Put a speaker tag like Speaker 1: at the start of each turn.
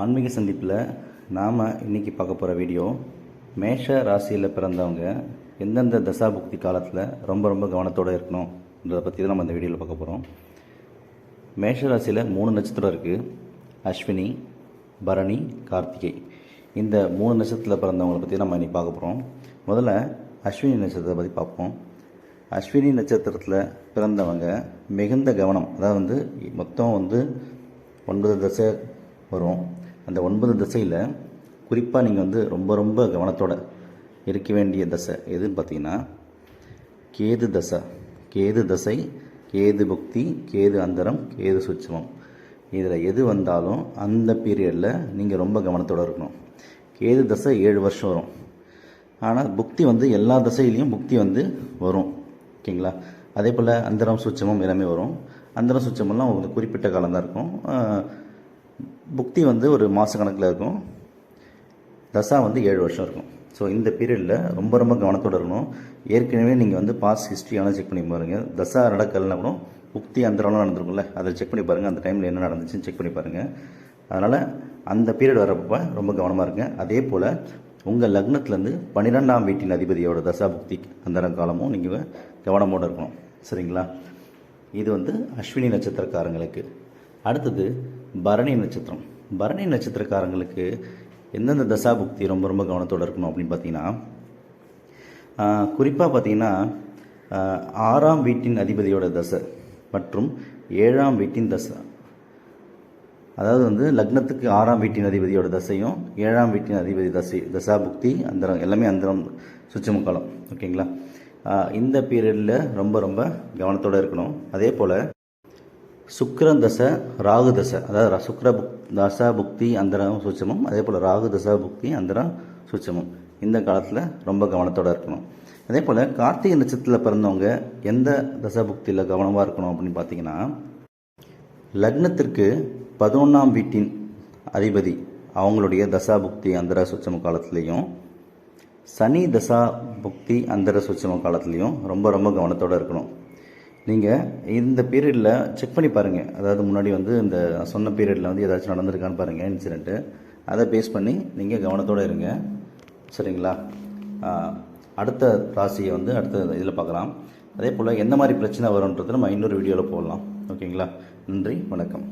Speaker 1: ஆன்மீக சந்திப்பில் நாம் இன்னைக்கு பார்க்க போகிற வீடியோ மேஷ ராசியில் பிறந்தவங்க எந்தெந்த தசாபுக்தி காலத்தில் ரொம்ப ரொம்ப கவனத்தோடு இருக்கணுன்றதை பற்றி தான் நம்ம இந்த வீடியோவில் பார்க்க போகிறோம் மேஷ ராசியில் மூணு நட்சத்திரம் இருக்குது அஸ்வினி பரணி கார்த்திகை. இந்த மூணு நட்சத்திரத்தில் பிறந்தவங்களை பற்றி நம்ம இன்றைக்கி பார்க்க போகிறோம் முதல்ல அஸ்வினி நட்சத்திரத்தை பற்றி பார்ப்போம். அஸ்வினி நட்சத்திரத்தில் பிறந்தவங்க மிகுந்த கவனம் அதாவது வந்து மொத்தம் வந்து ஒன்பது தசை வரும். அந்த ஒன்பது திசையில் குறிப்பாக நீங்கள் வந்து ரொம்ப ரொம்ப கவனத்தோட இருக்க வேண்டிய தசை எதுன்னு பார்த்தீங்கன்னா கேது தசை. கேது தசை கேது புக்தி கேது அந்தரம் கேது சுட்சமம். இதில் எது வந்தாலும் அந்த பீரியடில் நீங்கள் ரொம்ப கவனத்தோடு இருக்கணும். கேது தசை ஏழு வருஷம் வரும். ஆனால் புக்தி வந்து எல்லா தசையிலையும் புக்தி வந்து வரும். ஓகேங்களா? அதே போல் அந்தரம் சுச்சமம் எல்லாமே வரும். அந்தரம் சுச்சமெல்லாம் ஒரு குறிப்பிட்ட காலம் தான் இருக்கும் புக்தி வந்து ஒரு மாத கணக்கில் இருக்கும். தசா வந்து ஏழு வருஷம் இருக்கும். ஸோ இந்த பீரியடில் ரொம்ப ரொம்ப கவனத்தோடு இருக்கணும். ஏற்கனவே நீங்கள் வந்து பாஸ் ஹிஸ்ட்ரியான செக் பண்ணி பாருங்கள் தசா நடக்கலைன்னா கூட புக்தி அந்த அந்தரம்லாம் நடந்திருக்கும்ல. அதை செக் பண்ணி பாருங்கள் அந்த டைமில் என்ன நடந்துச்சுன்னு செக் பண்ணி பாருங்கள் அதனால் அந்த பீரியட் வரப்போ ரொம்ப கவனமாக இருங்க. அதே போல் உங்கள் லக்னத்துலேருந்து பன்னிரெண்டாம் வீட்டின் அதிபதியோட தசா புக்தி அந்த காலமும் நீங்கள் கவனமோடு இருக்கணும். சரிங்களா? இது வந்து அஸ்வினி நட்சத்திரக்காரங்களுக்கு. அடுத்தது பரணி நட்சத்திரம். பரணி நட்சத்திரக்காரங்களுக்கு எந்தெந்த தசாபுக்தி ரொம்ப ரொம்ப கவனத்தோடு இருக்கணும் அப்படின்னு பார்த்தீங்கன்னா குறிப்பாக பார்த்தீங்கன்னா ஆறாம் வீட்டின் அதிபதியோட தசை மற்றும் ஏழாம் வீட்டின் தசை. அதாவது வந்து லக்னத்துக்கு ஆறாம் வீட்டின் அதிபதியோட தசையும் ஏழாம் வீட்டின் அதிபதி தசை தசாபுக்தி அந்த அந்தரம் எல்லாமே அந்தரம் சுச்சமுக்காலம் ஓகேங்களா? இந்த பீரியடில் ரொம்ப ரொம்ப கவனத்தோடு இருக்கணும். அதே போல் சுக்கிரன் தசை ராகு தசை அதாவது சுக்கர புக் தசா புக்தி அந்தரம் சூட்சமம். அதே போல் ராகு தசா புக்தி அந்தரம் சூட்சமம். இந்த காலத்தில் ரொம்ப கவனத்தோடு இருக்கணும். அதே போல் கார்த்திகை நட்சத்திரத்தில் பிறந்தவங்க எந்த தசா புக்தியில் கவனமாக இருக்கணும் அப்படின்னு பார்த்தீங்கன்னா லக்னத்திற்கு பதினொன்றாம் வீட்டின் அதிபதி அவங்களுடைய தசா புக்தி அந்தர சுச்சம காலத்துலேயும் சனி தசா புக்தி அந்தர சுச்சம காலத்துலேயும் ரொம்ப ரொம்ப கவனத்தோடு இருக்கணும். நீங்கள் இந்த பீரியடில் செக் பண்ணி பாருங்கள் அதாவது முன்னாடி வந்து இந்த சொன்ன பீரியடில் வந்து ஏதாச்சும் நடந்திருக்கான்னு பாருங்கள் இன்சிடெண்ட்டு அதை பேஸ் பண்ணி நீங்கள் கவனத்தோடு இருங்க. சரிங்களா? அடுத்த ராசியை வந்து அடுத்த இதில் பார்க்கலாம். அதே போல் எந்த மாதிரி பிரச்சனை வரும்ன்றது நம்ம இன்னொரு வீடியோவில் போடலாம். ஓகேங்களா? நன்றி வணக்கம்.